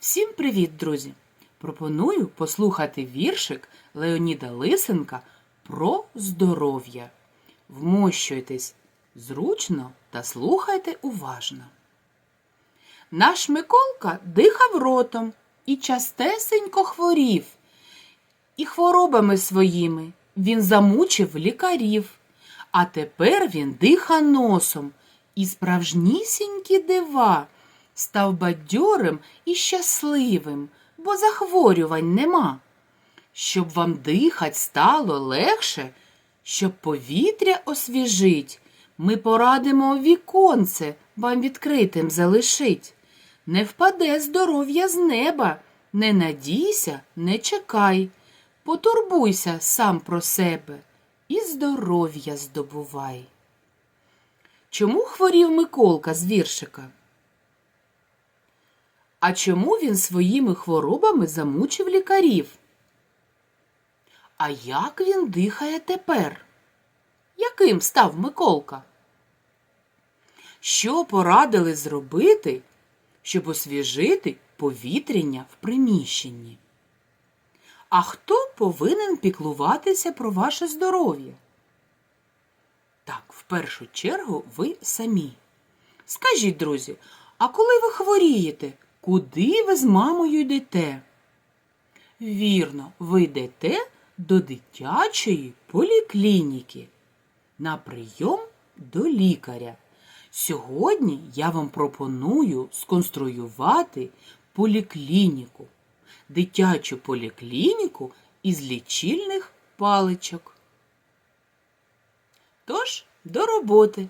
Всім привіт, друзі! Пропоную послухати віршик Леоніда Лисенка про здоров'я. Вмощуйтесь зручно та слухайте уважно. Наш Миколка дихав ротом і частесенько хворів. І хворобами своїми він замучив лікарів. А тепер він диха носом і справжнісінькі дива став бадьорим і щасливим, бо захворювань нема. Щоб вам дихать стало легше, щоб повітря освіжить, ми порадимо віконце вам відкритим залишить. Не впаде здоров'я з неба, не надійся, не чекай, потурбуйся сам про себе і здоров'я здобувай. Чому хворів Миколка з віршика? А чому він своїми хворобами замучив лікарів? А як він дихає тепер? Яким став Миколка? Що порадили зробити, щоб освіжити повітряння в приміщенні? А хто повинен піклуватися про ваше здоров'я? Так, в першу чергу ви самі. Скажіть, друзі, а коли ви хворієте, куди ви з мамою йдете? Вірно, ви йдете до дитячої поліклініки на прийом до лікаря. Сьогодні я вам пропоную сконструювати поліклініку, дитячу поліклініку із лічильних паличок. Тож, до роботи!